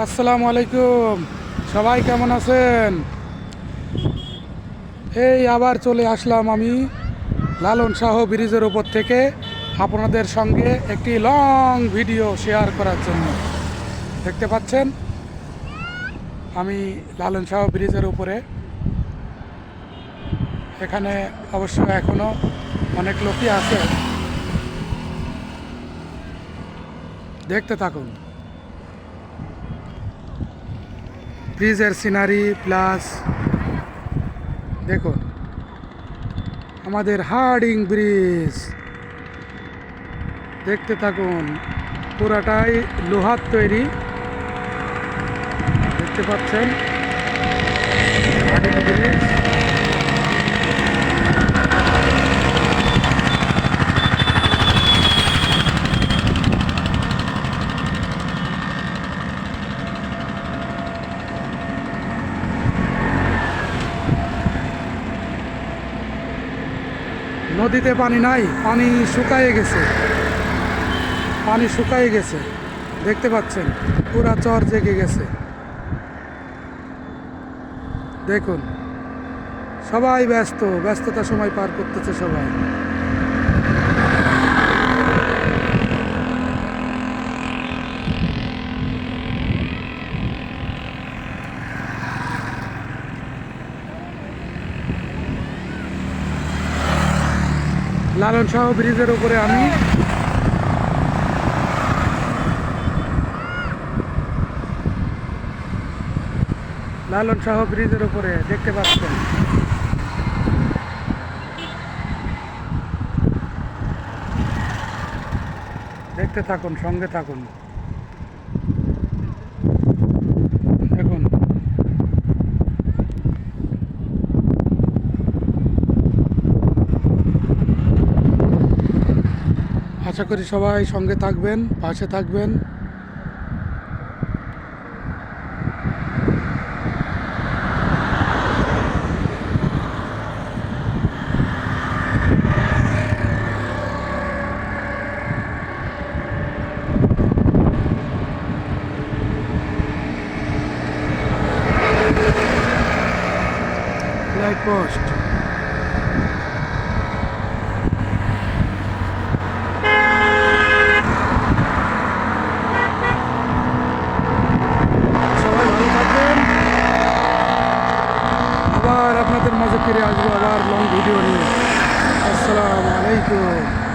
আসসালামু আলাইকুম। সবাই কেমন আছেন? এই আবার চলে আসলাম আমি লালন শাহ ব্রিজের উপর থেকে আপনাদের সঙ্গে একটি লং ভিডিও শেয়ার করার জন্য। দেখতে পাচ্ছেন? আমি লালন শাহ ব্রিজের উপরে। এখানে অবশ্য এখনও অনেক লোকই আছে। দেখতে থাকুন। ব্রিজের সিনারি প্লাস দেখুন, আমাদের হার্ডিং ব্রিজ। দেখতে থাকুন, পুরাটাই লোহার তৈরি। দেখতে পাচ্ছেন? Hardinge bridge. নদীতে পানি নাই, পানি শুকায়ে গেছে। পানি শুকায়ে গেছে, দেখতে পাচ্ছেন, পুরা চর জেগে গেছে। দেখুন, সবাই ব্যস্ত ব্যস্ততা সময় পার করতেছে সবাই। লালন শাহ ব্রিজের উপরে আমি লালন শাহ ব্রিজের উপরে দেখতে পাচ্ছেন। দেখতে থাকুন, সঙ্গে থাকুন দেখুন আশা করি সবাই সঙ্গে থাকবেন পাশে থাকবেন। লাইট আবার আপনাদের মাঝে ফিরে আসব আবার লং ভিডিও নিয়ে। আসসালামু আলাইকুম।